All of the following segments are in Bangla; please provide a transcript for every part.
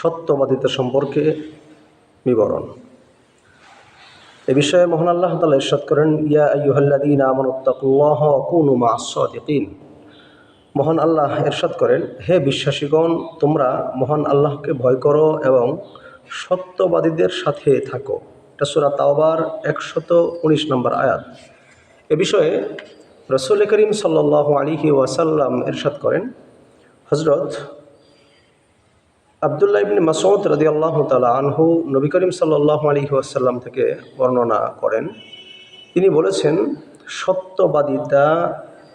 সত্যবাদিতা সম্পর্কে বিবরণ। এ বিষয়ে মোহন আল্লাহ তালা ইরশাদ করেন, ইয়া আইয়ুহাল্লাদিন আমানুত্তাকুল্লাহ কুনু আল্লাহ এরশাদ করেন, হে বিশ্বাসীগণ, তোমরা মহান আল্লাহকে ভয় করো এবং সত্যবাদীদের সাথে থাকো। এটা সুরা তাওবার একশত উনিশ নম্বর আয়াত। এ বিষয়ে রসুল করিম সাল্লাহ আলিহি ওয়াসাল্লাম এরশাদ করেন হজরত আবদুল্লাহ ইবনে রদি আল্লাহ তালা আনহু নবী করিম সাল্লাহ আলিহি ওয়াসাল্লাম থেকে বর্ণনা করেন। তিনি বলেছেন সত্যবাদিতা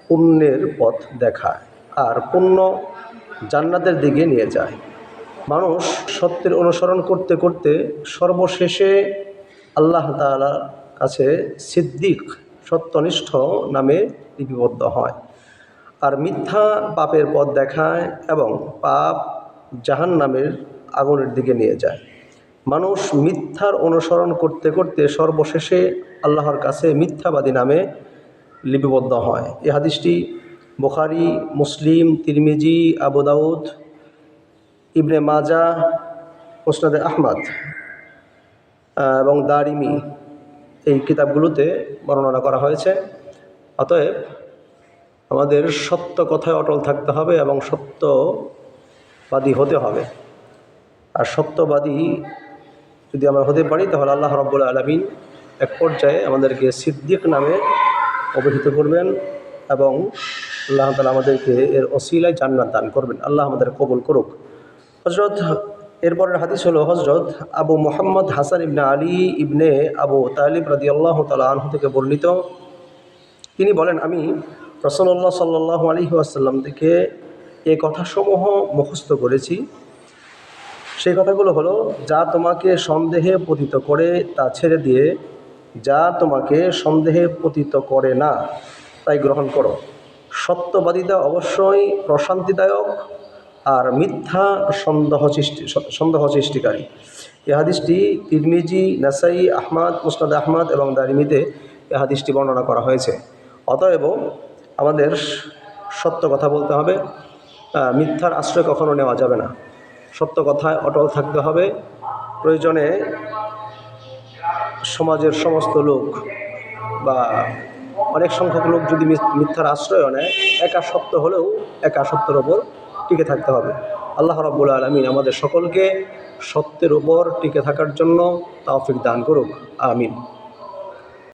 পুণ্যের পথ দেখায় আর পুণ্য জান্নাতের দিকে নিয়ে যায়। মানুষ সত্যের অনুসরণ করতে করতে সর্বশেষে আল্লাহ তালার কাছে সিদ্দিক, সত্যনিষ্ঠ নামে লিপিবদ্ধ হয়। আর মিথ্যা পাপের পথ দেখায় এবং পাপ জাহান নামের আগুনের দিকে নিয়ে যায়। মানুষ মিথ্যার অনুসরণ করতে করতে সর্বশেষে আল্লাহর কাছে মিথ্যাবাদী নামে লিপিবদ্ধ হয়। এই হাদিসটি বুখারি, মুসলিম, তিরমিজি, আবু দাউদ, ইবনে মাজা মুসনাদে আহমদ এবং দারিমি এই কিতাবগুলোতে বর্ণনা করা হয়েছে। অতএব আমাদের সত্য কথায় অটল থাকতে হবে এবং সত্যবাদী হতে হবে। আর সত্যবাদী যদি আমরা হতে পারি, তাহলে আল্লাহ রব্বুল আলমিন এক পর্যায়ে আমাদেরকে সিদ্দিক নামে অভিহিত করবেন এবং আল্লাহ তালা আমাদেরকে এর অসিলায় জান্নাত দান করবেন। আল্লাহ আমাদের কবুল করুক। হজরত এরপরের হাদিস হলো হজরত আবু মোহাম্মদ হাসান ইবনে আলী ইবনে আবু তালিব রাদি আল্লাহ তালা আনহু থেকে বর্ণিত। তিনি বলেন, আমি রসল্লাহ সাল্লাহ আলী আসাল্লাম থেকে এ কথাসমূহ মুখস্থ করেছি। সেই কথাগুলো হলো, যা তোমাকে সন্দেহে পতিত করে তা ছেড়ে দিয়ে, যা তোমাকে সন্দেহে পতিত করে না, তাই গ্রহণ করো। সত্যবাদিতা অবশ্যই প্রশান্তিদায়ক আর মিথ্যা সন্দেহ সৃষ্টি, সন্দেহ সৃষ্টিকারী। এ হাদিসটি তিরমিজি, নাসাই, আহমাদ, মুসনাদ আহমদ এবং দারিমিতে এ হাদিসটি বর্ণনা করা হয়েছে। অতএব আমাদের সত্য কথা বলতে হবে। মিথ্যার আশ্রয় কখনো নেওয়া যাবে না। সত্য কথায় অটল থাকতে হবে। প্রয়োজনে সমাজের সমস্ত লোক বা অনেক সংখ্যক লোক যদি মিথ্যার আশ্রয় নেয়, একা সত্য হলেও একা সত্যের ওপর টিকে থাকতে হবে। আল্লাহ রাব্বুল আলমিন আমাদের সকলকে সত্যের ওপর টিকে থাকার জন্য তাওফিক দান করুক। আমিন।